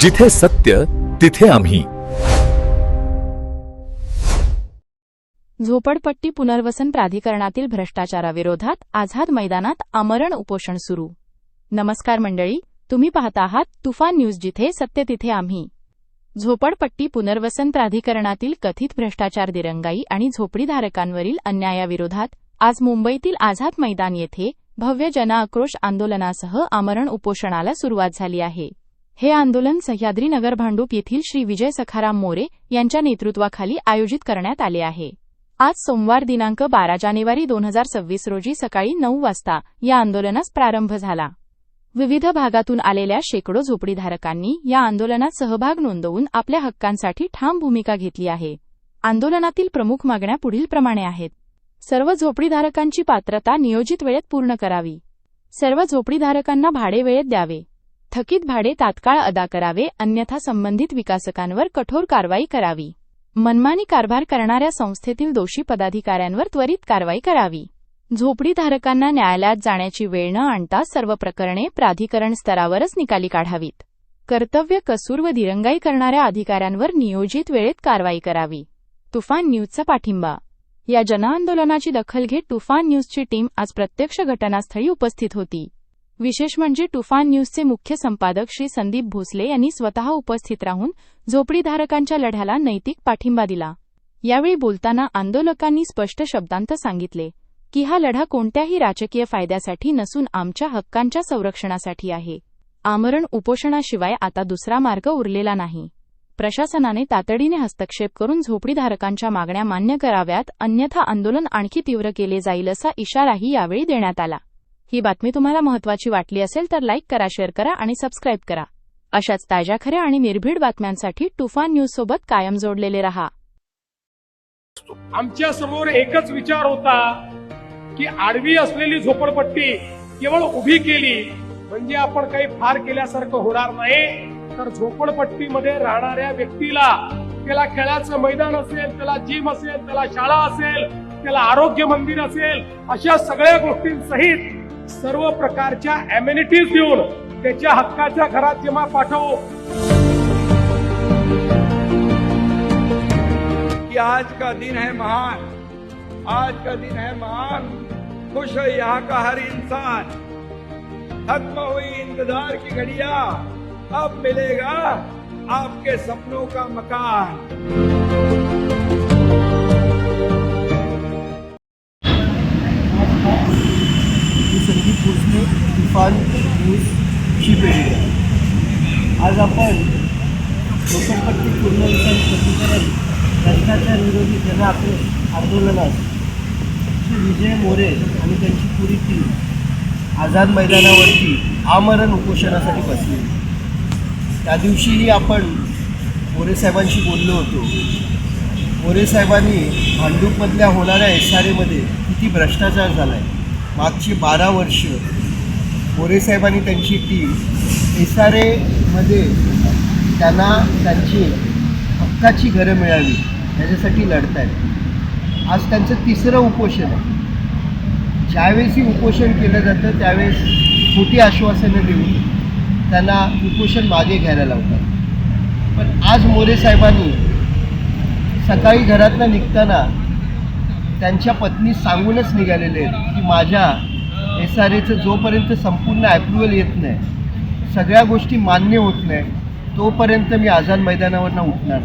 जिथे सत्य तिथे आम्ही. झोपडपट्टी पुनर्वसन प्राधिकरणातील भ्रष्टाचाराविरोधात आझाद मैदानात आमरण उपोषण सुरू. नमस्कार मंडळी तुम्ही पाहता आहात तुफान न्यूज जिथे सत्य तिथे आम्ही. झोपडपट्टी पुनर्वसन प्राधिकरणातील कथित भ्रष्टाचार दिरंगाई आणि झोपडीधारकांवरील अन्यायाविरोधात आज मुंबईतील आझाद मैदान येथे भव्य जनआक्रोश आंदोलनासह आमरण उपोषणाला सुरुवात झाली आहे. हे आंदोलन सह्याद्री नगर भांडूप येथील श्री विजय सखाराम मोरे यांच्या नेतृत्वाखाली आयोजित करण्यात आले आहे. आज सोमवार दिनांक बारा जानेवारी दोन हजार सव्वीस रोजी सकाळी नऊ वाजता या आंदोलनास प्रारंभ झाला. विविध भागातून आलेल्या शेकडो झोपडीधारकांनी या आंदोलनात सहभाग नोंदवून आपल्या हक्कांसाठी ठाम भूमिका घेतली आहे. आंदोलनातील प्रमुख मागण्या पुढीलप्रमाणे आहेत. सर्व झोपडीधारकांची पात्रता नियोजित वेळेत पूर्ण करावी. सर्व झोपडीधारकांना भाडे वेळेत द्यावे. थकीत भाडे तात्काळ अदा करावे अन्यथा संबंधित विकासकांवर कठोर कारवाई करावी. मनमानी कारभार करणाऱ्या संस्थेतील दोषी पदाधिकाऱ्यांवर त्वरित कारवाई करावी. झोपडीधारकांना न्यायालयात जाण्याची वेळ न आणता सर्व प्रकरणे प्राधिकरण स्तरावरच निकाली काढावीत. कर्तव्य कसूर व दिरंगाई करणाऱ्या अधिकाऱ्यांवर नियोजित वेळेत कारवाई करावी. तुफान न्यूजचा पाठिंबा. या जनआंदोलनाची दखल घेत तुफान न्यूजची टीम आज प्रत्यक्ष घटनास्थळी उपस्थित होती. विशेष म्हणजे तुफान न्यूजचे मुख्य संपादक श्री संदीप भोसले यांनी स्वतः उपस्थित राहून झोपडीधारकांच्या लढ्याला नैतिक पाठिंबा दिला. यावेळी बोलताना आंदोलकांनी स्पष्ट शब्दांत सांगितले की हा लढा कोणत्याही राजकीय फायद्यासाठी नसून आमच्या हक्कांच्या संरक्षणासाठी आहे. आमरण उपोषणाशिवाय आता दुसरा मार्ग उरलेला नाही. प्रशासनाने तातडीने हस्तक्षेप करून झोपडीधारकांच्या मागण्या मान्य कराव्यात अन्यथा आंदोलन आणखी तीव्र केले जाईल असा इशाराही यावेळी देण्यात आला. ही बातमी तुम्हाला महत्वाची वाटली असेल तर लाईक करा शेअर करा आणि सबस्क्राईब करा. अशाच ताज्या खऱ्या आणि निर्भीड बातम्यांसाठी तुफान न्यूज सोबत कायम जोडलेले राहा. आमच्यासमोर एकच विचार होता की आडवी असलेली झोपडपट्टी केवळ उभी केली म्हणजे आपण काही फार केल्यासारखं होणार नाही. तर झोपडपट्टीमध्ये राहणाऱ्या व्यक्तीला त्याला खेळाचं मैदान असेल त्याला जिम असेल त्याला शाळा असेल त्याला आरोग्य मंदिर असेल अशा सगळ्या गोष्टींसहित सर्व प्रकारच्या अम्युनिटीज देऊन त्याच्या हक्काच्या घरात जेव्हा कि आज का दिन है महान. आज का दिन है महान. खुश है यहाँ का हर इंसान. खत्म हुई इंतज़ार की घड़िया. अब मिलेगा आपके सपनों का मकान. पान न्यूज ची पेढी आज आपण लोकपट्टी पुनर्वसन प्रतिकरण भ्रष्टाचार विरोधी जन आपले आंदोलनात श्री विजय मोरे आणि त्यांची पुरी टीम आझाद मैदानावरती आमरण उपोषणासाठी बसली. त्या दिवशीही आपण मोरे साहेबांशी बोललो होतो. मोरे साहेबांनी भांडूपमधल्या होणाऱ्या एस आर एमध्ये किती भ्रष्टाचार झाला आहे मागची बारा वर्ष मोरे आणि त्यांची टीम एस आर एमध्ये त्यांना त्यांची हक्काची घरं मिळावी याच्यासाठी लढत आहेत आज त्यांचं तिसरं उपोषण आहे. ज्यावेळेसही उपोषण केलं जातं त्यावेळेस खोटी आश्वासनं देऊन त्यांना उपोषण मागे घ्यायला लावतात. पण आज मोरे साहेबांनी सकाळी घरातनं निघताना त्यांच्या पत्नी सांगूनच निघालेले आहेत की माझ्या एस आर एचं जोपर्यंत संपूर्ण ॲप्रुव्हल येत नाही सगळ्या गोष्टी मान्य होत नाही तोपर्यंत मी आझाद मैदानावरनं उठणार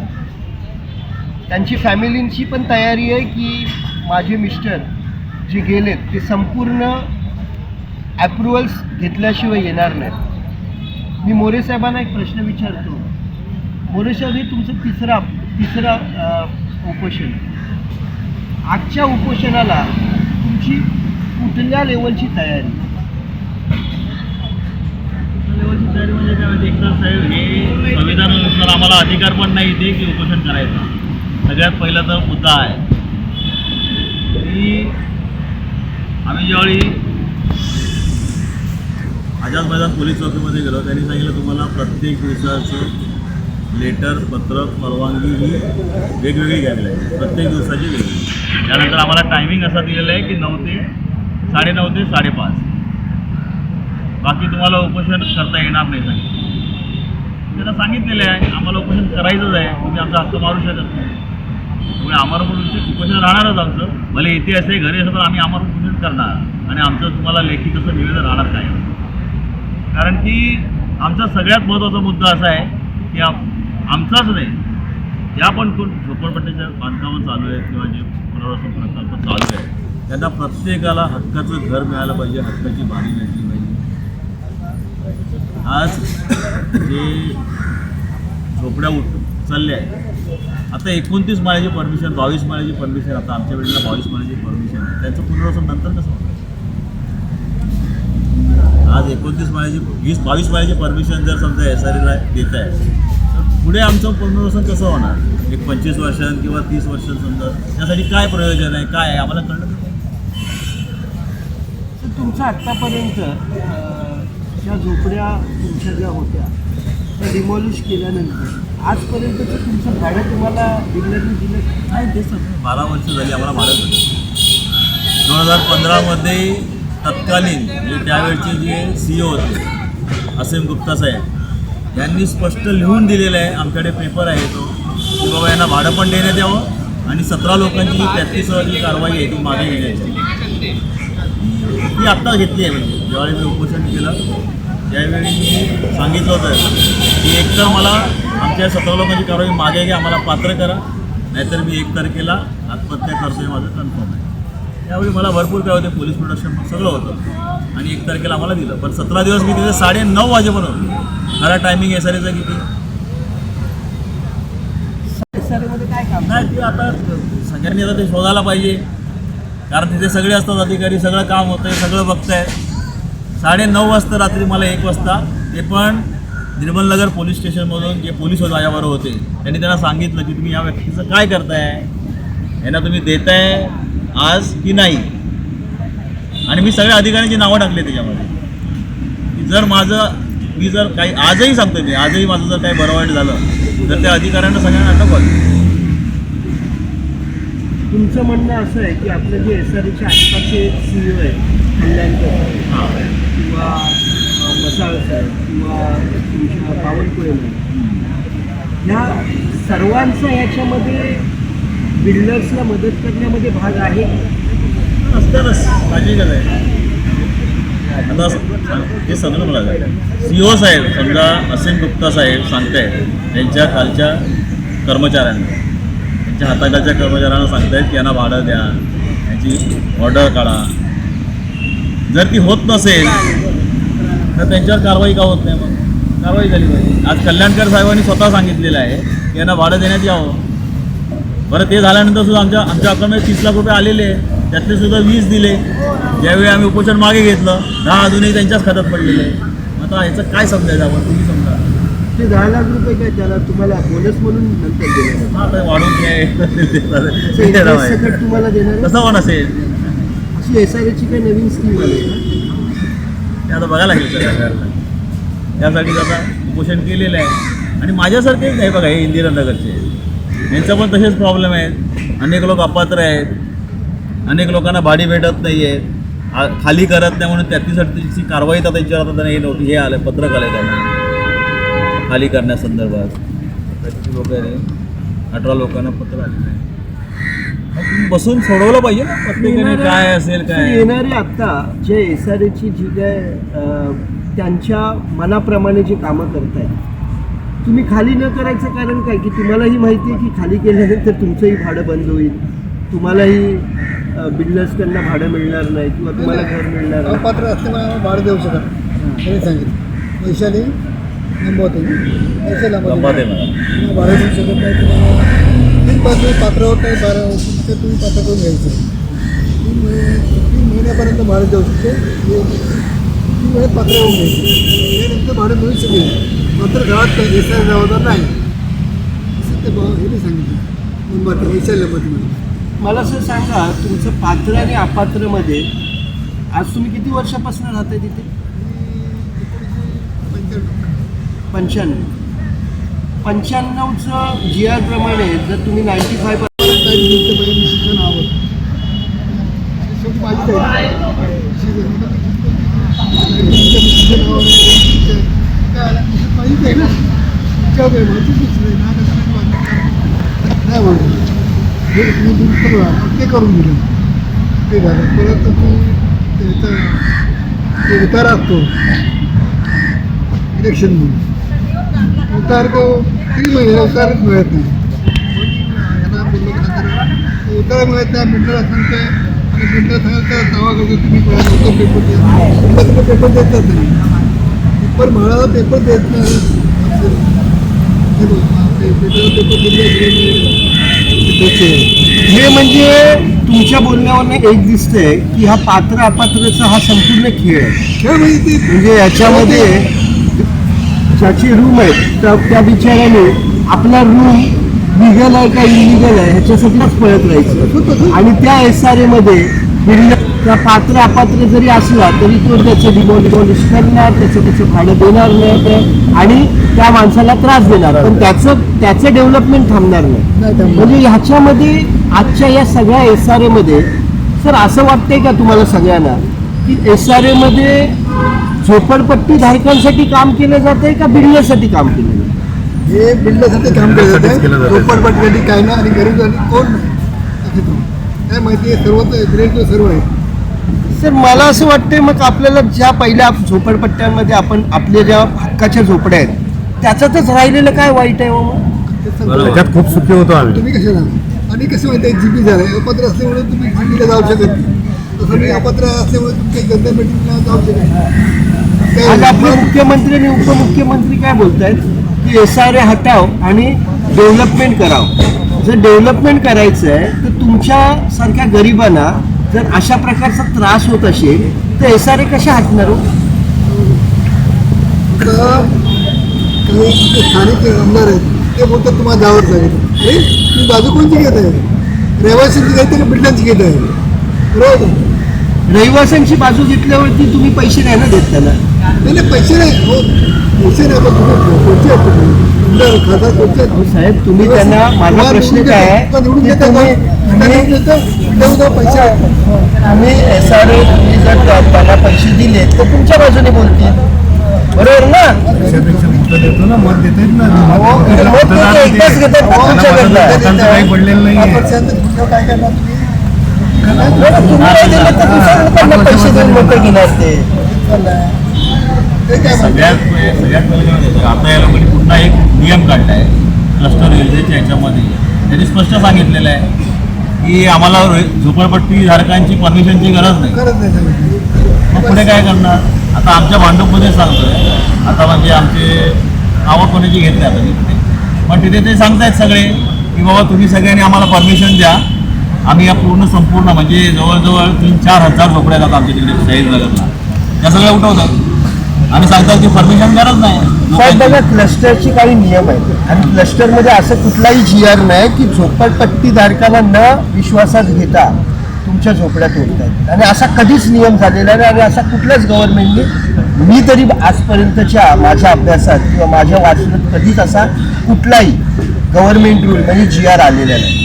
त्यांची फॅमिलींची पण तयारी आहे की माझे मिस्टर जे गेलेत ते संपूर्ण ॲप्रुव्हल्स घेतल्याशिवाय येणार नाहीत. मी मोरे साहेबांना एक प्रश्न विचारतो. मोरे साहेब हे तुमचं तिसरा तिसरा उपोषण. आजच्या उपोषणाला तुमची कुठल्या लेवलची तयारी? लेवलची तयारी म्हणजे काय एकनाथ साहेब हे संविधानानुसार आम्हाला अधिकार पण नाही ते की उपोषण करायचं. सगळ्यात पहिला तर मुद्दा आहे. की आम्ही ज्यावेळी आझाद मैदान पोलीस चौकीमध्ये गेलो त्यांनी सांगितलं तुम्हाला प्रत्येक दिवसाचं लेटर पत्रक परवानगी ही वेगवेगळी घ्यावी लागेल. प्रत्येक दिवसाची वेगळी त्यानंतर आम्हाला टायमिंग असा दिलेला आहे की नऊ ते साडेनऊ ते साडेपाच. बाकी तुम्हाला उपोषण करता येणार नाही सांगितलं त्याला सांगितलेलं आहे आम्हाला उपोषण करायचंच आहे तुम्ही आमचा हक्क मारू शकत नाही. त्यामुळे आम्हाला म्हणून उपोषण राहणारच आमचं. भले इथे असे घरी असं पण आम्ही आम्हाला उपोषण करणार. आणि आमचं तुम्हाला लेखी कसं निवेदन राहणार काय? कारण की आमचा सगळ्यात महत्त्वाचा मुद्दा असा आहे की आम- आमचाच नाही. ज्या पण कोण झोपडपट्टीच्या बांधकामं चालू आहे किंवा जे पुनर्वसन प्रकल्प चालू आहे त्यांना प्रत्येकाला हक्काचं घर मिळालं पाहिजे हक्काची बाणी मिळायची पाहिजे. आज जे झोपड्या उठ चालल्या आहेत आता एकोणतीस माळ्याची परमिशन बावीस माळ्याची परमिशन आता आमच्या वेळेला बावीस माळ्याची परमिशन आहे. त्यांचं पुनर्वसन नंतर कसं होणार? आज एकोणतीस माळ्याची वीस बावीस माळ्याची परमिशन जर समजा एस आर एला देत आहे तर पुढे आमचं पुनर्वसन कसं होणार? एक पंचवीस वर्षांत किंवा तीस वर्षांत समजा त्यासाठी काय प्रयोजन आहे काय आहे? आम्हाला कळलं तुमचं आत्तापर्यंत ज्या झोपड्या तुमच्या ज्या होत्या त्या डिमॉलिश केल्यानंतर आजपर्यंतचं तुमचं भाडं तुम्हाला बिल्डरने दिलं नाही ते सर बारा वर्ष झाली आम्हाला भाडं भेटलं दोन हजार पंधरामध्ये तत्कालीन म्हणजे त्यावेळचे जे सी ओ होते असीम गुप्ता साहेब यांनी स्पष्ट लिहून दिलेलं आहे आमच्याकडे पेपर आहे तो की बाबा यांना भाडं पण देण्यात यावं आणि सतरा लोकांची जी तेहतीसावी कारवाई आहे ती मागे घेण्याची. ती आत्ता घेतली आहे. म्हणजे ज्यावेळी मी उपोषण केलं त्यावेळी मी सांगितलं होतं की एकतर मला आमच्या सतरा लोकांची कारवाई मागे घ्या आम्हाला पात्र करा. नाहीतर मी एक तारखेला आत्महत्या करतोय माझं कन्फर्म आहे. त्यावेळी मला भरपूर काय होते पोलीस प्रोटेक्शन सगळं होतं. आणि एक तारखेला आम्हाला दिलं. पण सतरा दिवस मी तिथे साडे नऊ वाजेपर्यंत होतो खरा टायमिंग एस आर एचा किती नाही ते आता सगळ्यांनी आता ते शोधायला पाहिजे. कारण तिथे सगळे असतात अधिकारी सगळं काम होतं आहे सगळं बघताय. साडे नऊ वाजता रात्री मला एक वाजता ते पण निर्मलनगर पोलीस स्टेशनमधून जे पोलीस होते माझ्याबरोबर होते त्यांनी त्यांना सांगितलं की तुम्ही या व्यक्तीचं काय करताय? यांना तुम्ही देताय आज की नाही? आणि मी सगळ्या अधिकाऱ्यांची नावं टाकली त्याच्यामध्ये. की जर माझं मी जर काही आजही सांगतो मी आजही माझं जर काही बरं वाईट झालं तर त्या अधिकाऱ्यांना सगळ्यांना अटक तुमचं म्हणणं असं आहे की आपलं जे एस आर एच्या आसपासचे सी ओ आहे कल्याणकर किंवा मसाळ साहेब किंवा तुमच्या बावनकुळे मॅडम ह्या सर्वांचा याच्यामध्ये बिल्डर्सला मदत करण्यामध्ये भाग आहे असतातच साहजिकच आहे. आता हे सगळं मला सी ओ साहेब समजा असीम गुप्ता साहेब सांगतायत त्यांच्या खालच्या कर्मचाऱ्यांना. त्यांच्या हाताखालच्या कर्मचाऱ्यांना सांगतायत की यांना भाडं द्या. यांची ऑर्डर काढा. जर ती होत नसेल तर त्यांच्यावर कारवाई का होत नाही मग? कारवाई झाली पाहिजे. आज कल्याणकर साहेबांनी स्वतः सांगितलेलं आहे की यांना भाडं देण्यात यावं. बरं ते झाल्यानंतर सुद्धा आमच्या आमच्या अकाउंटमध्ये तीस लाख रुपये आलेले आहे. त्यातले सुद्धा वीस दिले. ज्यावेळी आम्ही उपोषण मागे घेतलं दहा अजूनही त्यांच्याच खात्यात पडलेले आहे आता याचं काय समजायचं आपण? तुम्ही समजा. ते दहा लाख रुपये काय त्याला तुम्हाला बोनस म्हणून नंतर देणार हा आता आहे. सकट तुम्हाला देणार आहे? कसं पण असेल. अशी एस आर एची काही नवीन स्कीम आली आहे? ते आता बघायला लागेल सरकारला त्यासाठी आता उपोषण केलेलं आहे. आणि माझ्यासारखेच आहे बघा हे इंदिरानगरचे यांचा पण तसेच प्रॉब्लेम आहेत अनेक लोक अपात्र आहेत. अनेक लोकांना भाडी भेटत नाही आहेत खाली करत नाही म्हणून त्याच्यासाठीची कारवाई तर त्यांच्यावर आता त्यांना हे नोटीस हे आलं पत्रक आलं त्यांना. खाली करण्यासंदर्भात. त्याची लोक आहे अठरा लोकांना पत्र आलेलं आहे. बसून सोडवलं पाहिजे ना प्रत्येकाने काय असेल काय येणारे आत्ता जे एस आर एची जी काय त्यांच्या मनाप्रमाणे जी कामं करतायत तुम्ही खाली न करायचं कारण काय? की तुम्हालाही माहिती आहे की खाली केल्यानंतर तुमचंही भाडं बंद होईल. तुम्हालाही बिल्डर्सकडनं भाडं मिळणार नाही किंवा तुम्हाला घर मिळणार नाही. अपात्र असल्यामुळे भाडं देऊ शकत सांगितलं वैशाली लंबाते मला तुम्हाला भाडं देऊ शकत नाही तुम्हाला तीन पात्र पात्र होत नाही बारा ते तुम्ही पात्र करून घ्यायचं. तीन महिने तीन महिन्यापर्यंत भाडं देऊ शकतो. हे तीन महिन्यात पात्र होऊन घ्यायचं. त्यानंतर भाडं मिळू शकेल. मात्र गावात एस आय जबाबदार नाही. असं ते भाऊ हे सांगितलं. नंबर वैशाली नंबर मला असं सांगा तुमचं पात्र आणि अपात्रमध्ये आज तुम्ही किती वर्षापासून राहताय तिथे? पंच्याण्णव. पंच्याण्णवचं जी आरप्रमाणे जर तुम्ही नाईन्टी फाय पर्सेंट नियुक्त पाहिजे आहे ना काय काय ना नाही म्हणून हे तुम्ही दुरुस्त ते करून दिलं ते झालं परत तू त्याचा उतार असतो इलेक्शन म्हणून उतार तो तीन महिने उतारच मिळत नाही. यांना बोललो खासदार उतार मिळत नाही मंडळ असं ते आणि मंडळ सांगायचं दावा करतो तुम्ही लवकर पेपर मंडळाकडे पेपर देतात नाही. पेपर म्हाळाला पेपर देत नाही. हे म्हणजे तुमच्या बोलण्यावरनं एक दिसतंय की हा पात्र अपात्रचा हा संपूर्ण खेळ आहे. म्हणजे म्हणजे याच्यामध्ये ज्याची रूम आहे त्या त्या बिचाऱ्याने आपला रूम लिगल आहे का इलिगल आहे ह्याच्यासाठीच पळत राहायचं. आणि त्या एस आरमध्ये बिल्डर त्या पात्र अपात्र जरी असला तरी तो त्याचं डिमॉलिश करणार त्याचं त्याचं भाडं देणार नाही ते. आणि त्या माणसाला त्रास देणार पण त्याचं त्याचं डेव्हलपमेंट थांबणार नाही. म्हणजे ह्याच्यामध्ये आजच्या या सगळ्या एस आरमध्ये सर असं वाटतंय का तुम्हाला सगळ्यांना की एस आरमध्ये झोपडपट्टी धारकांसाठी काम केलं जातंय का बिल्डरसाठी काम केलं जातं हे बिल्डरसाठी काम केलं जातं जातं. झोपडपट्टीसाठी काय ना आणि गरीबासाठी कोण. काय माहिती आहे सर्वच ग्रेड सर्व आहे. सर मला असं वाटतंय मग आपल्याला ज्या पहिल्या झोपडपट्ट्यांमध्ये आपण आपल्या ज्या हक्काच्या झोपड्या आहेत त्याच्यातच राहिलेलं काय वाईट आहे हो. त्याच्यात खूप सुखी होतो आम्ही. तुम्ही कसे राहा आणि कसं माहिती आहे जीपी झालं. अपात्र असल्यामुळे तुम्ही जीपीला जाऊ शकत नाही. अपात्र असल्यामुळे तुमच्या जनता मीटिंगला जाऊ शकत आज आपले मुख्यमंत्री आणि उपमुख्यमंत्री काय बोलतायत? की एस आर ए हटाव आणि डेव्हलपमेंट करावं. जर डेव्हलपमेंट करायचं आहे तर तुमच्या सारख्या गरिबांना जर अशा प्रकारचा त्रास होत असेल तर एस आर ए कशा हटणार हो? स्थानिक आमदार आहेत ते बोलतात तुम्हाला जावंच लागेल तुम्ही बाजू कोणची घेत आहे रहिवाशांची घेते का बिल्डरांची घेत आहे बरोबर? रहिवाशांची बाजू घेतल्यावरती तुम्ही पैसे नाही ना देत त्यांना? नाही नाही पैसे नाही. हो पैसे नाही पण तुम्ही कोणचे आहेत तुम्ही? आमदार खासदार कोणचे आहेत? अहो साहेब तुम्ही त्यांना माझा प्रश्न काय आहे? निवडून की तुम्ही निवडून निवडून पैसे आहेत. एस आर ए तुम्ही जर त्यांना पैसे दिले तर तुमच्या बाजूने बोलतील. बरोबर ना? त्यापेक्षा मतं देतो ना मत देत ना. अहो, तर मत ते एकदाच घेतात ना तुमच्याकडनं. त्यांचं काही पडलेलं नाही आपण शांत तुमच्यावर काय करणार तुम्ही? पैसे देऊन? सगळ्यात सगळ्यात? आता या लोकांनी पुन्हा एक नियम काढलाय क्लस्टर रेल्वेच्या ह्याच्यामध्ये त्यांनी स्पष्ट सांगितलेलं आहे की आम्हाला झोपडपट्टी धारकांची परमिशनची गरज नाही. मग पुढे काय करणार आता आमच्या भांडूपमध्ये सांगतोय आता म्हणजे आमचे नावं कोणाची घेतली आता पण तिथे ते सांगतायत सगळे की बाबा तुम्ही सगळ्यांनी आम्हाला परमिशन द्या आम्ही या पूर्ण संपूर्ण म्हणजे जवळजवळ तीन चार हजार झोपड्या जातात आमच्या तिकडे शहीद नगरला. त्या सगळ्या उठवतात. आणि सांगतात की परमिशन गरज नाही. बघा. क्लस्टरची काही नियम आहेत. आणि क्लस्टरमध्ये असं कुठलाही जी आर नाही की झोपडपट्टी धारकांना न विश्वासात घेता तुमच्या झोपड्या तोडतात आणि असा कधीच नियम झालेला नाही आणि असा कुठल्याच गव्हर्नमेंटने मी तरी आजपर्यंतच्या माझ्या अभ्यासात किंवा माझ्या वाचनात कधीच असा कुठलाही गव्हर्नमेंट रूल म्हणजे जी आर आलेला नाही.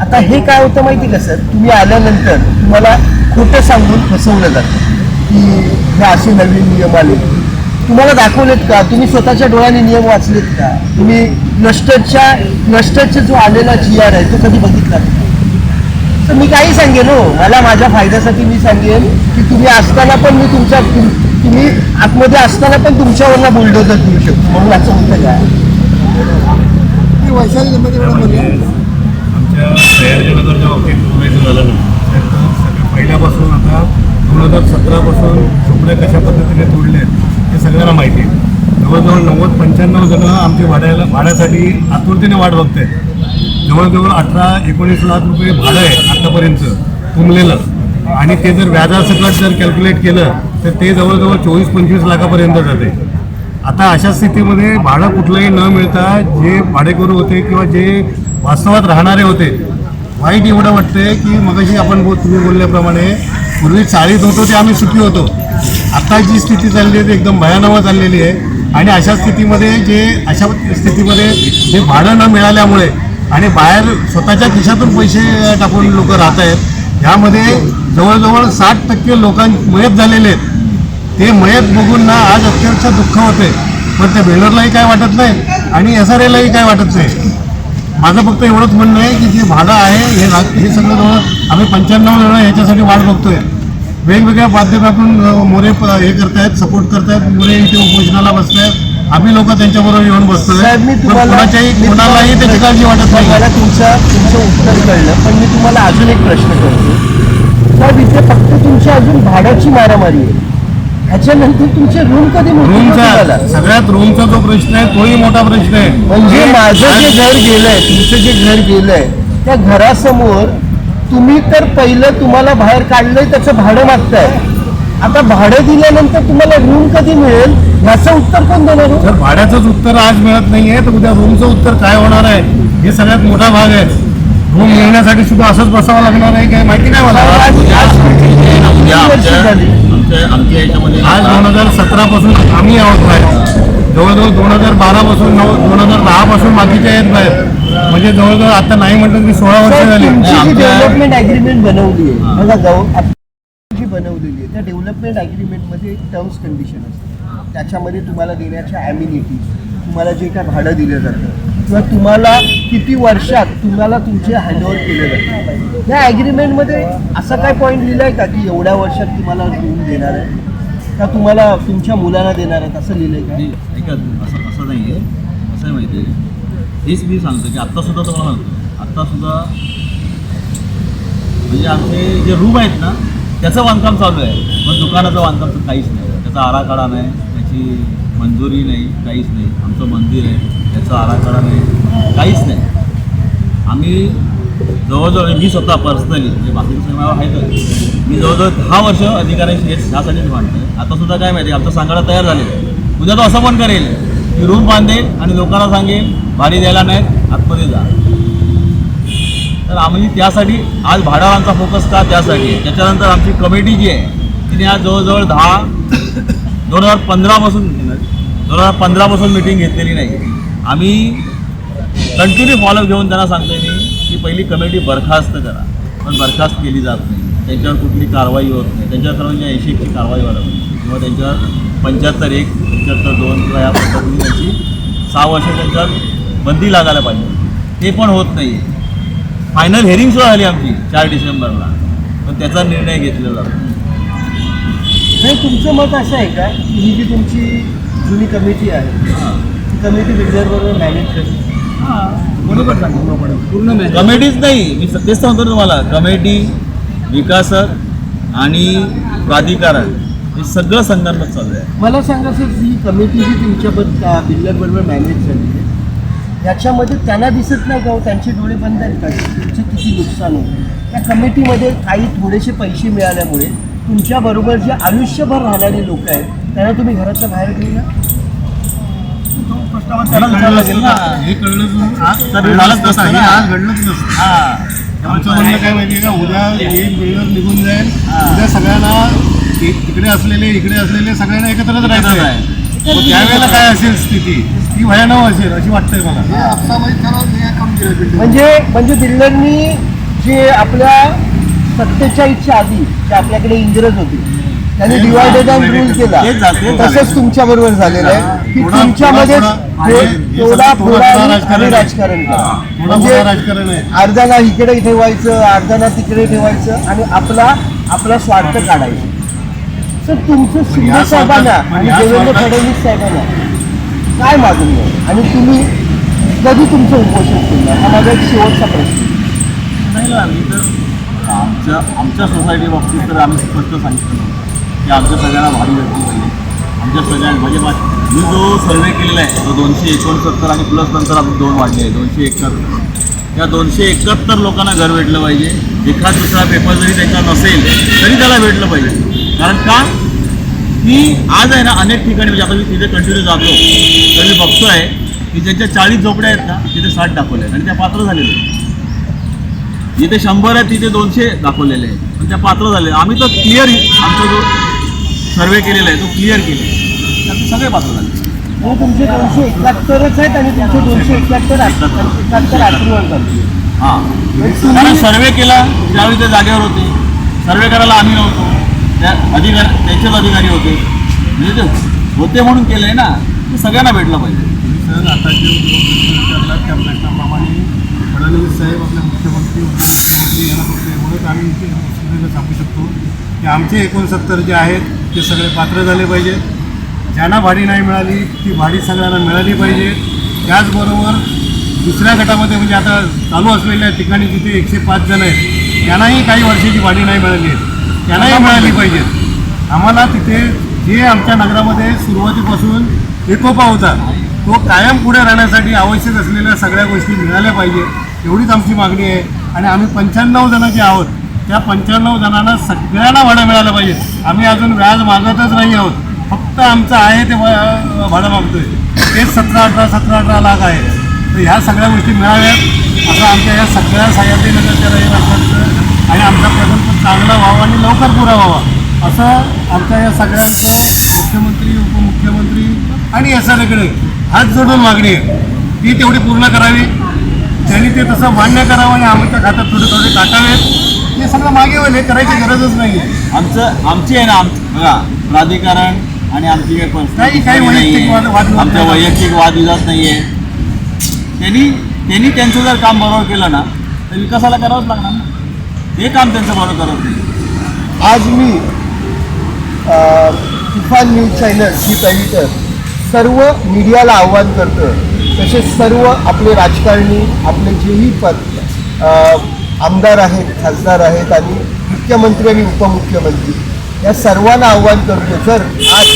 आता हे काय होतं माहिती का सर? तुम्ही आल्यानंतर तुम्हाला खोटं सांगून फसवलं जातं. की हे असे नवीन नियम आले. तुम्हाला दाखवलेत का? तुम्ही स्वतःच्या डोळ्याने नियम वाचलेत का? तुम्ही क्लस्टरच्या क्लस्टरचा जो आलेला जी आर आहे तो कधी बघितला तर मी काही सांगेन हो. मला माझ्या फायद्यासाठी मी सांगेन की तुम्ही असताना पण मी तुमच्या तुम्ही आतमध्ये असताना पण तुमच्यावरनं बुलडोजर देऊ शकतो. म्हणून असं होतं काय वैशाली बाबतीत बोलायचं झालं तर सगळं पहिल्यापासून आता दोन हजार सतरापासून झोपड्या कशा पद्धतीने तोडले आहेत हे सगळ्यांना माहिती आहे. जवळजवळ नव्वद पंच्याण्णव जणं आमच्या भाड्याला भाड्यासाठी आतुरतेने वाट बघते जवळजवळ अठरा एकोणीस लाख रुपये भाडं आहे आतापर्यंत तुंबलेलं. आणि ते जर व्याजासकट जर कॅल्क्युलेट केलं तर ते जवळजवळ चोवीस पंचवीस लाखापर्यंत जाते. आता अशा स्थितीमध्ये भाडं कुठलंही न मिळता जे भाडेकरू होते किंवा जे वास्तवात राहणारे होते. वाईट एवढं वाटतंय की मगाशी आपण बोल तुम्ही बोलल्याप्रमाणे पूर्वी चाळीत होतो ते आम्ही सुखी होतो. आता जी स्थिती चालली आहे ती एकदम भयानक चाललेली आहे. आणि अशा स्थितीमध्ये जे अशा स्थितीमध्ये जे भाडं न मिळाल्यामुळे आणि बाहेर स्वतःच्या खिशातून पैसे टाकून लोक राहत आहेत ह्यामध्ये जवळजवळ साठ टक्के लोकां मयत झालेले आहेत. ते मयत बघून ना आज अक्षरशः दुःख होते पण त्या बिल्डरलाही काय वाटत नाही आणि एस आर एलाही काय वाटत नाही. माझं फक्त एवढंच म्हणणं आहे की जे भाडं आहे हे हे सगळं जवळ आम्ही पंच्याण्णव जण याच्यासाठी वाट बघतोय. वेगवेगळ्या माध्यमातून मोरे हे करतायत सपोर्ट करतायत मोरे इथे उपोषणाला बसतायत. आम्ही लोक त्यांच्याबरोबर येऊन बसतोय. कोणाच्याही कोणालाही त्याची काळजी वाटत नाही. मला तुमचं तुमचं उत्तर कळलं पण मी तुम्हाला अजून एक प्रश्न करतो. साहेब इथे फक्त तुमची अजून भाड्याची मारामारी आहे. ह्याच्यानंतर तुमचे रूम कधी? रूमचा सगळ्यात रूमचा जो प्रश्न आहे तोही मोठा प्रश्न आहे म्हणजे माझं जे घर गेलंय तुमचं जे घर गेलंय त्या घरासमोर तुम्ही तर पहिलं तुम्हाला बाहेर काढलंय त्याचं भाडं मागताय आता भाडं दिल्यानंतर तुम्हाला रूम कधी मिळेल ह्याचं उत्तर कोण देणार हो? जर भाड्याचंच उत्तर आज मिळत नाहीये तर उद्या रूमचं उत्तर काय होणार आहे हे सगळ्यात मोठा भाग आहे रूम मिळण्यासाठी सुद्धा असंच बसावं लागणार आहे काय माहिती नाही मला आज- दोन हजार सतरा पासून आम्ही आहोत बाहेर. जवळजवळ दोन हजार बारा पासून नऊ दोन हजार दहा पासून बाकीचे आहेत बाहेर. म्हणजे जवळजवळ आता नाही म्हटलं की सोळा वर्ष झाली. डेव्हलपमेंट अग्रीमेंट बनवली आहे बघा जाऊ जी बनवलेली आहे त्या डेव्हलपमेंट अग्रीमेंटमध्ये टर्म्स कंडिशन असते त्याच्यामध्ये तुम्हाला देण्याच्या ॲम्युनिटीज तुम्हाला जे काय भाडं दिलं जातं किंवा तुम्हाला किती वर्षात तुम्हाला तुमचे हँडओव्हर केले जाते या ॲग्रीमेंटमध्ये असा काय पॉईंट लिहिला आहे का की एवढ्या वर्षात तुम्हाला रूम देणार आहे? का तुम्हाला तुमच्या मुलांना देणार आहेत? असं लिहिलं आहे का? नाही, ऐका असं असं नाही आहे असं आहे माहिती आहे हेच मी सांगतो की आत्तासुद्धा तुम्हाला सांगतो आत्तासुद्धा म्हणजे आमचे जे रूम आहेत ना त्याचं बांधकाम चालू आहे. पण दुकानाचं बांधकाम तर काहीच नाही. त्याचा आराखडा नाही त्याची मंजुरी नाही काहीच नाही. आमचं मंदिर आहे. त्याचा आराखडा नाही. काहीच नाही. आम्ही जवळजवळ मी स्वतः पर्सनली म्हणजे बाकीचं सिनेमा आहेत मी जवळजवळ दहा वर्ष अधिकाऱ्यांशी हेच ह्यासाठीच मांडतोय. आता सुद्धा काय माहिती आमचा सांगाडा तयार झालेला आहे. उद्या तो असं पण करेल की रूम बांधेल आणि लोकांना सांगेल भाडी द्यायला नाहीत आतमध्ये जा. तर आम्ही त्यासाठी आज भाडावांचा फोकस का त्यासाठी आहे? त्याच्यानंतर आमची कमिटी जी आहे तिने आज जवळजवळ दहा दोन हजार पंधरापासून दोन हजार पंधरापासून मिटिंग घेतलेली नाही. आम्ही कंटिन्यू फॉलोअप घेऊन त्यांना सांगतोय मी की पहिली कमिटी बरखास्त करा. पण बरखास्त केली जात नाही. त्यांच्यावर कुठली कारवाई होत नाही. त्यांच्यावर सर्वांच्या ऐंशी एकची कारवाई व्हायला पाहिजे. किंवा त्यांच्यावर पंच्याहत्तर एक पंच्याहत्तर दोन किंवा या पद्धतीने त्यांची सहा वर्ष त्यांच्यावर बंदी लागायला पाहिजे. ते पण होत नाही. फायनल हेअरिंग सुद्धा झाली आमची चार डिसेंबरला. पण त्याचा निर्णय घेतलेला जातो. नाही तुमचं मत असं आहे का? की ही जी तुमची जुनी कमिटी आहे हां. कमिटी बिल्डरबरोबर मॅनेज करते बरोबर सांगितलं. कमिटीच नाही मी तेच सांगतो ना तुम्हाला. कमिटी विकासक आणि प्राधिकरण हे सगळं संघटनाच चालू आहे. मला सांगा सर ही कमिटी जी तुमच्या बिल्डर बरोबर मॅनेज झाली आहे याच्यामध्ये त्यांना दिसत नाही का हो? त्यांचे डोळे बंद आहेत का? तुमचं किती नुकसान होतं? त्या कमिटीमध्ये काही थोडेसे पैसे मिळाल्यामुळे तुमच्याबरोबर जे आयुष्यभर राहणारे लोक आहेत त्यांना तुम्ही घराच्या बाहेर ठेवला त्याला ना. हे? आज तर झालंच नसतं हे ना. आज घडलंच नसतं हां. आमचं म्हणणं काय माहितीये का? उद्या एक बिल्डर निघून जाईल. उद्या सगळ्यांना तिकडे असलेले इकडे असलेले सगळ्यांना एकत्रच एकत्रच राहायचं. आहे. आहे मग त्यावेळेला काय असेल स्थिती? ती भयानक असेल अशी वाटतंय मला. म्हणजे म्हणजे बिल्डरनी जे आपल्या सत्तेचाळीसच्या आधी जे आपल्याकडे इंग्रज होते त्यांनी डिवायडेड अँड. रूल केला. तसंच. तुमच्या बरोबर झालेलं आहे की तुमच्यामध्ये थोडा- थोडा- राजकारण म्हणजे अर्ध्याला इकडे ठेवायचं अर्ध्याला तिकडे ठेवायचं आणि आपला आपला स्वार्थ काढायचा. सर तुमचं शिंदे साहेबांना आणि देवेंद्र फडणवीस साहेबांना काय मागणी आहे आणि तुम्ही कधी तुमचं उपोषण केलं? हा माझा एक शेवटचा प्रश्न. नाही आमच्या आमच्या सोसायटी बाबतीत तर आम्ही स्पष्ट सांगितलं की आमच्या सगळ्यांना भारी व्यक्ती पाहिजे आमच्या सगळ्या म्हणजे मा- मी जो सर्वे केलेला आहे तो दोनशे एकोणसत्तर आणि प्लस नंतर आपण दोन वाढले आहे दोनशे एकाहत्तर. त्या दोनशे एकाहत्तर लोकांना घर भेटलं पाहिजे. एखाद दुसरा पेपर जरी त्यांचा नसेल तरी त्याला भेटलं पाहिजे. कारण का? की आज आहे ना अनेक ठिकाणी म्हणजे आता मी तिथे कंटिन्यू जातो. तर मी बघतोय की ज्यांच्या चाळीस झोपड्या आहेत ना तिथे साठ दाखवल्या आहेत आणि त्या पात्र झालेल्या आहेत. जिथे शंभर आहे तिथे दोनशे दाखवलेले आहेत. पण त्या पात्र झाले आम्ही तर क्लिअर आमचा जो सर्वे केलेला आहे तो क्लिअर केला त्यात सगळे पात्र झाले. म्हणजे तुमचे दोनशे एकाहत्तरच आहेत आणि तुमचे दोनशे एकाहत्तर एकाहत्तर अप्रुव्हल झाले. हां. कारण सर्वे केला ज्यावेळी ते जागेवर होते. सर्वे करायला आम्ही नव्हतो. त्या अधिकार त्यांचेच अधिकारी होते. म्हणजे ते होते म्हणून केलंय ना ते सगळ्यांना भेटलं पाहिजे. सर आता जे विचारला त्या प्रश्नाप्रमाणे फडणवीस साहेब आपल्या मुख्यमंत्री उपमुख्यमंत्री यांना फक्त एवढंच आम्ही सांगू शकतो. की आमचे एकोणसत्तर जे आहेत ते सगळे पात्र झाले पाहिजे. ज्यांना भाडी नाही मिळाली ती भाडी सगळ्यांना मिळाली पाहिजे. त्याचबरोबर दुसऱ्या गटामध्ये म्हणजे आता चालू असलेल्या ठिकाणी जिथे एकशे पाच जण आहेत त्यांनाही काही वर्षाची भाडी नाही मिळाली आहे. त्यांनाही मिळाली पाहिजेत आम्हाला तिथे जे आमच्या नगरामध्ये सुरुवातीपासून एकोपा होता तो कायम पुढे राहण्यासाठी आवश्यक असलेल्या सगळ्या गोष्टी मिळाल्या पाहिजे एवढीच आमची मागणी आहे. आणि आम्ही पंच्याण्णव जणांचे जे आहोत त्या पंच्याण्णव जणांना सगळ्यांना भाडं मिळालं पाहिजे. आम्ही अजून व्याज मागतच नाही आहोत. फक्त आमचं आहे ते भाडं मागतोय. ते सतरा अठरा सतरा अठरा लाख आहे. तर ह्या सगळ्या गोष्टी मिळाव्यात. असं आमच्या या सगळ्या सह्याद्रीनगरच्या रहिवाशांचं आणि आमचा प्रकल्प चांगला व्हावा आणि लवकर पुरा व्हावा. असं आमच्या या सगळ्यांचं मुख्यमंत्री उपमुख्यमंत्री आणि या सगळीकडे हात जोडून मागणी आहे. ती तेवढी पूर्ण करावी. त्यांनी ते तसं मान्य करावं आणि आमच्या खात्यात थोडे थोडे टाकावेत. हे सगळं मागे होईल हे करायची गरजच नाही आहे आमचं आमची आहे ना आम बघा प्राधिकरण आणि आमची काही काही- काही वैयक्तिक. वाद- वादविवाद आमच्या नाही. वैयक्तिक वादविवाद नाही आहे. त्यांनी त्यांनी त्यांचं जर काम बरोबर केलं ना तर विकासाला करावंच लागणार ना. ते काम त्यांचं बरोबर करत नाही आज मी तुफान न्यूज चॅनल चीफ एडिटर सर्व मीडियाला आव्हान करतो तसेच सर्व आपले राजकारणी आपले जेही पद आमदार आहेत खासदार आहेत आणि मुख्यमंत्री आणि उपमुख्यमंत्री या सर्वांना आव्हान करतो जर आज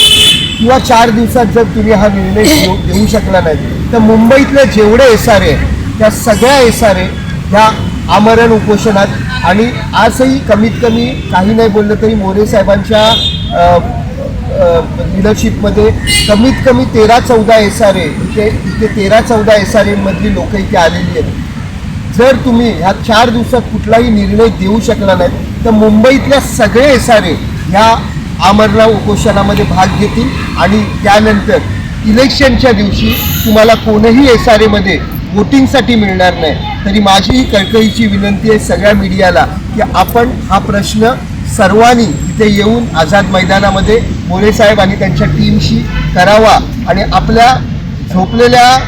किंवा चार दिवसात जर तुम्ही हा निर्णय घेऊ शकला नाही तर मुंबईतले जेवढे एसारे आहेत त्या सगळ्या एसारे ह्या आमरण उपोषणात आणि आजही कमीत कमी काही नाही बोललं तरी मोरे साहेबांच्या लिडरशिपमध्ये कमीत कमी तेरा चौदा एस आर ए इथे इथे तेरा चौदा एस आर एमधली लोकं इथे आलेली आहेत. जर तुम्ही ह्या चार दिवसात कुठलाही निर्णय देऊ शकला नाही तर मुंबईतल्या सगळे एस आर ए ह्या आमरणा उपोषणामध्ये भाग घेतील आणि त्यानंतर इलेक्शनच्या दिवशी तुम्हाला कोणही एस आर एमध्ये वोटिंगसाठी मिळणार नाही. तरी माझी ही कळकळीची विनंती आहे सगळ्या मीडियाला की आपण हा प्रश्न सर्वांनी इथे येऊन आझाद मैदानामध्ये मोरे साहेब आणि त्यांच्या टीमशी करावा आणि आपल्या झोपलेल्या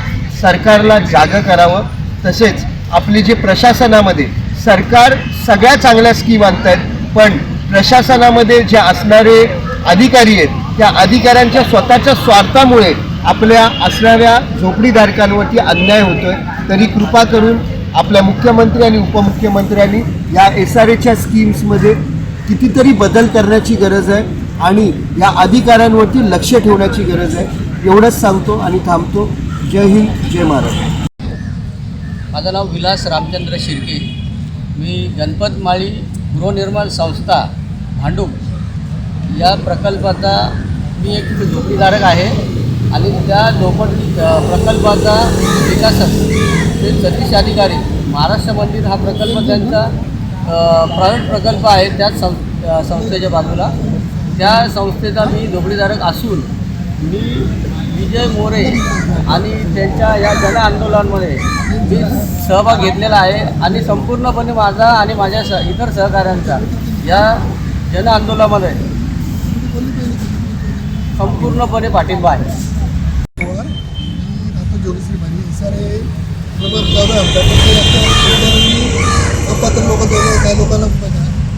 सरकारला जागं करावं. तसेच आपली जे प्रशासनामध्ये सरकार सगळ्या चांगल्या स्कीम आणत आहेत पण प्रशासनामध्ये जे असणारे अधिकारी आहेत त्या अधिकाऱ्यांच्या स्वतःच्या स्वार्थामुळे आपल्या असणाऱ्या झोपडीधारकांवरती अन्याय होतोय. तरी कृपा करून आपल्या मुख्यमंत्री आणि उपमुख्यमंत्र्यांनी या एस आर एच्या स्कीम्समध्ये कितीतरी बदल करण्याची गरज आहे. आणि या अधिकाऱ्यांवरती लक्ष ठेवण्याची गरज आहे. एवढंच सांगतो आणि थांबतो. जय हिंद जय महाराष्ट्र. माझं नाव विलास रामचंद्र शिर्के. मी गणपतमाळी गृहनिर्माण संस्था भांडूप. या प्रकल्पाचा मी एक झोपडीधारक आहे आणि त्या झोपडी प्रकल्पाचा विकासक ते सतीश अधिकारी. महाराष्ट्र मंदिर हा प्रकल्प त्यांचा प्रायव्हेट प्रकल्प आहे त्याच सं संस्थेच्या बाजूला. त्या संस्थेचा मी झोपडीधारक असून मी विजय मोरे आणि त्यांच्या या जन आंदोलनामध्ये मी सहभाग घेतलेला आहे आणि संपूर्णपणे माझा आणि माझ्या स इतर सहकाऱ्यांचा या जन आंदोलनामध्ये संपूर्णपणे पाठिंबा आहे. लोक काही लोकांना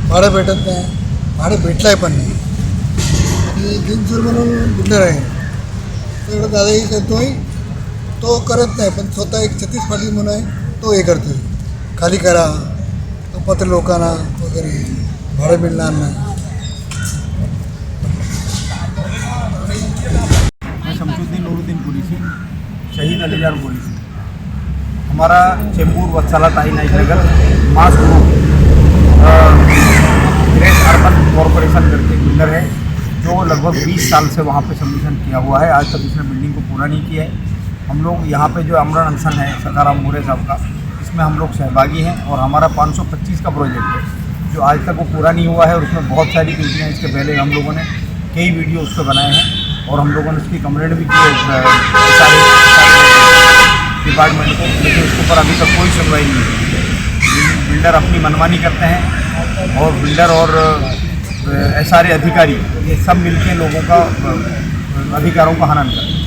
भाडं भेटत नाही. भाडं भेटलं आहे पण नाही. मी जिंजूर म्हणून बिल्डर आहे. त्याकडे दादाही करतोय तो करत नाही पण स्वतः एक छत्तीस पाटील म्हणून आहे तो हे करतोय. खाली करा अपात्र लोकांना वगैरे भाडं मिळणार नाही. शमशुद्दीन शमसुद्दीन नूरुद्दीन शहीद अलीजार पुलिसी। हमारा Chembur Vatsala Tai Naik Nagar mass group great urban corporation करके बिल्डर है। जो लगभग 20 साल से वहाँ पे सबमिशन किया हुआ है, आज तक उसने बिल्डिंग को पूरा नहीं किया है। हम लोग यहाँ पे जो अमरण अनशन है सकाराम मोरे साहब का, इसमें हम लोग सहभागी हैं और हमारा 525 का प्रोजेक्ट है, जो आज तक वो पूरा नहीं हुआ है और उसमें बहुत सारी त्रुटियाँ इसके पहले हम लोगों ने कई वीडियो उस पर बनाए हैं और हम लोगों ने उसकी कंप्लेंट भी की है डिपार्टमेंट को, लेकिन उसके ऊपर अभी तक कोई सुनवाई नहीं हुई बिल्डर अपनी मनमानी करते हैं और बिल्डर और एस आर अधिकारी ये सब मिलके लोगों का अधिकारों का हनन करते